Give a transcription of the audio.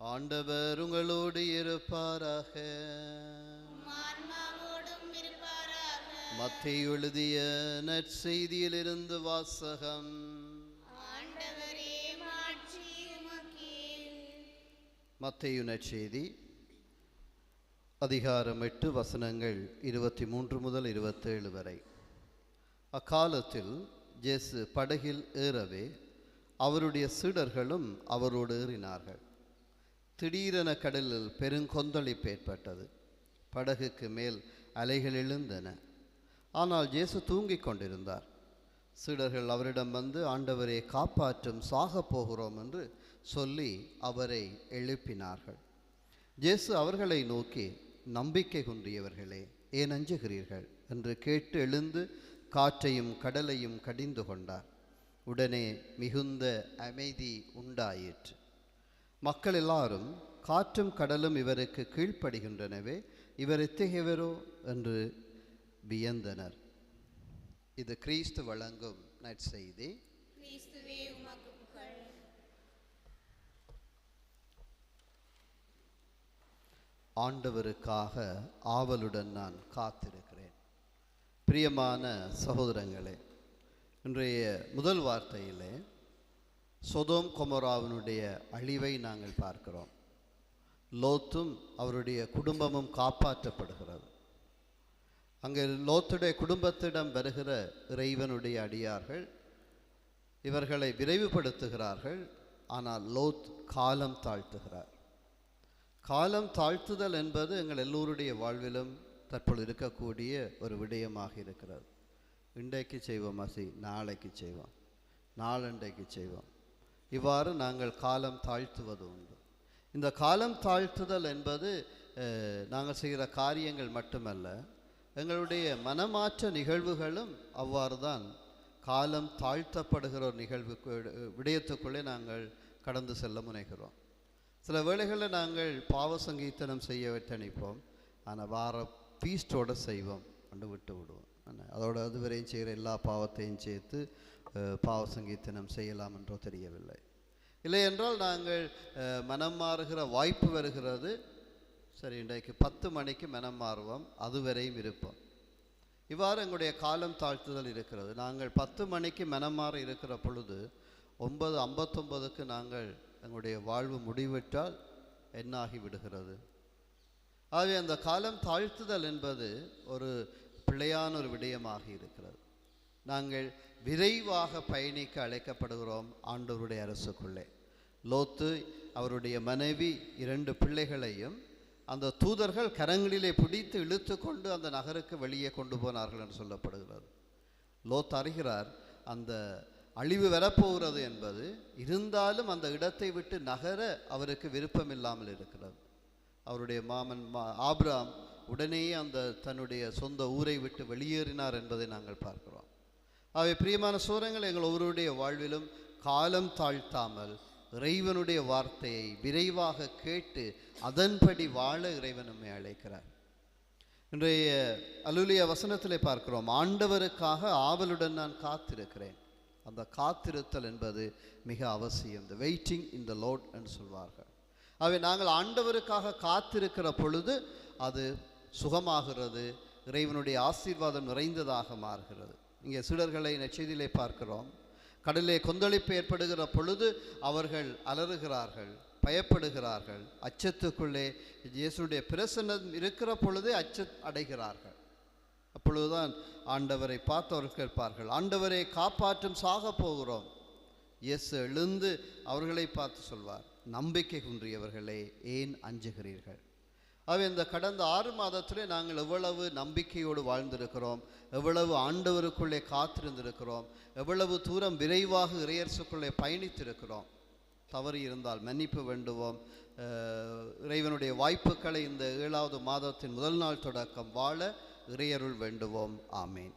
ஆண்டவர் உங்களோடு இருப்பாராக. மத்திய எழுதிய நற்செய்தியிலிருந்து வாசகம். மத்தேயு நற்செய்தி அதிகாரம் எட்டு வசனங்கள் இருபத்தி மூன்று முதல் இருபத்தேழு வரை. அக்காலத்தில் ஜேசு படகில் ஏறவே அவருடைய சீடர்களும் அவரோடு ஏறினார்கள். திடீரென கடலில் பெருங்கொந்தளிப்பு ஏற்பட்டது படகுக்கு மேல் அலைகள் எழுந்தன. ஆனால் ஜேசு தூங்கிக் கொண்டிருந்தார். சீடர்கள் அவரிடம் வந்து ஆண்டவரை காப்பாற்றும் சாகப் போகிறோம் என்று சொல்லி அவரை எழுப்பினார்கள். ஜேசு அவர்களை நோக்கி நம்பிக்கை குன்றியவர்களே ஏன் அஞ்சுகிறீர்கள்? என்று கேட்டு எழுந்து காற்றையும் கடலையும் கடிந்து கொண்டார். உடனே மிகுந்த அமைதி உண்டாயிற்று. மக்கள் எல்லாரும் காற்றும் கடலும் இவருக்கு கீழ்ப்படுகின்றனவே இவர் எத்தகையவரோ என்று வியந்தனர். இது கிறிஸ்து வழங்கும் நற்செய்தி. ஆண்டவருக்காக ஆவலுடன் நான் காத்திருக்கிறேன். பிரியமான சகோதரங்களே இன்றைய முதல் வார்த்தையிலே சொதோம் கொமராவினுடைய அழிவை நாங்கள் பார்க்கிறோம். லோத்தும் அவருடைய குடும்பமும் காப்பாற்றப்படுகிறது. அங்கே லோத்துடைய குடும்பத்திடம் வருகிற இறைவனுடைய அடியார்கள் இவர்களை விரைவுபடுத்துகிறார்கள். ஆனால் லோத் காலம் தாழ்த்துகிறார். காலம் தாழ்த்துதல் என்பது எங்கள் எல்லோருடைய வாழ்விலும் தற்பொழுது இருக்கக்கூடிய ஒரு விடயமாக இருக்கிறது. இன்றைக்கு செய்வோம் அசி நாளைக்கு செய்வோம். நாளண்டைக்கு செய்வோம். இவ்வாறு நாங்கள் காலம் தாழ்த்துவது உண்டு. இந்த காலம் தாழ்த்துதல் என்பது நாங்கள் செய்கிற காரியங்கள் மட்டுமல்ல எங்களுடைய மனமாற்ற நிகழ்வுகளும் அவ்வாறு தான் காலம் தாழ்த்தப்படுகிற ஒரு நிகழ்வு விடயத்துக்குள்ளே நாங்கள் கடந்து செல்ல முனைகிறோம். சில வேளைகளில் நாங்கள் பாவ சங்கீர்த்தனம் செய்ய வைத்தணிப்போம் ஆனால் வார பீஸ்டோடு செய்வோம். கொண்டு விட்டு விடுவோம். அதோட அதுவரையும் செய்கிற எல்லா பாவத்தையும் சேர்த்து பாவ சங்கீர்த்தனம் செய்யலாம் என்றோ தெரியவில்லை. இல்லை என்றால் நாங்கள் மனம் மாறுகிற வாய்ப்பு வருகிறது. சரி இன்றைக்கு பத்து மணிக்கு மனம் மாறுவோம் அதுவரையும் இருப்போம். இவ்வாறு எங்களுடைய காலம் தாழ்த்துதல் இருக்கிறது. நாங்கள் பத்து மணிக்கு மனமாற இருக்கிற பொழுது ஒன்பது ஐம்பத்தொன்பதுக்கு நாங்கள் எங்களுடைய வாழ்வு முடிவிட்டால் என்னாகி விடுகிறது. ஆகவே அந்த காலம் தாழ்த்துதல் என்பது ஒரு பிழையான ஒரு விடயமாக இருக்கிறது. நாங்கள் விரைவாக பயணிக்க அழைக்கப்படுகிறோம் ஆண்டவருடைய அரசுக்குள்ளே. லோத்து அவருடைய மனைவி இரண்டு பிள்ளைகளையும் அந்த தூதர்கள் கரங்களிலே பிடித்து இழுத்து கொண்டு அந்த நகருக்கு வெளியே கொண்டு போனார்கள் என்று சொல்லப்படுகிறது. லோத் அறிகிறார் அந்த அழிவு வரப்போகிறது என்பது இருந்தாலும் அந்த இடத்தை விட்டு நகர அவருக்கு விருப்பம் இல்லாமல் இருக்கிறது. அவருடைய மாமன் மா ஆப்ராம் உடனேயே அந்த தன்னுடைய சொந்த ஊரை விட்டு வெளியேறினார் என்பதை நாங்கள் பார்க்கிறோம். அவை பிரியமான சூரங்கள் எங்கள் ஒவ்வொருடைய வாழ்விலும் காலம் தாழ்த்தாமல் இறைவனுடைய வார்த்தையை விரைவாக கேட்டு அதன்படி வாழ இறைவன் நம்மை அழைக்கிறார். இன்றைய அலுலிய வசனத்திலே பார்க்கிறோம் ஆண்டவருக்காக ஆவலுடன் நான் காத்திருக்கிறேன். அந்த காத்திருத்தல் என்பது மிக அவசியம். இந்த வெயிட்டிங் இன் த லோட் என்று சொல்வார்கள். அவை நாங்கள் ஆண்டவருக்காக காத்திருக்கிற பொழுது அது சுகமாகிறது இறைவனுடைய ஆசீர்வாதம் நிறைந்ததாக மாறுகிறது. இங்கே சீடர்களை நச்செய்தியிலே பார்க்கிறோம். கடலிலே கொந்தளிப்பு ஏற்படுகிற பொழுது அவர்கள் அலறுகிறார்கள் பயப்படுகிறார்கள். அச்சத்துக்குள்ளே இயேசுடைய பிரசன்னம் இருக்கிற பொழுதே அச்ச அடைகிறார்கள். அப்பொழுதுதான் ஆண்டவரை பார்த்தவர்கள் கேட்பார்கள் ஆண்டவரை காப்பாற்றும் சாக போகிறோம். இயேசு எழுந்து அவர்களை பார்த்து சொல்வார் நம்பிக்கை குன்றியவர்களே ஏன் அஞ்சுகிறீர்கள்? ஆகவே இந்த கடந்த ஆறு மாதத்திலே நாங்கள் எவ்வளவு நம்பிக்கையோடு வாழ்ந்திருக்கிறோம் எவ்வளவு ஆண்டவருக்குள்ளே காத்திருந்திருக்கிறோம் எவ்வளவு தூரம் விரைவாக இறையரசுக்குள்ளே பயணித்திருக்கிறோம். தவறு இருந்தால் மன்னிப்பு வேண்டுவோம். இறைவனுடைய வாய்ப்புகளை இந்த ஏழாவது மாதத்தின் முதல் நாள் தொடக்கம் வாழ இறையருள் வேண்டுவோம். ஆமேன்.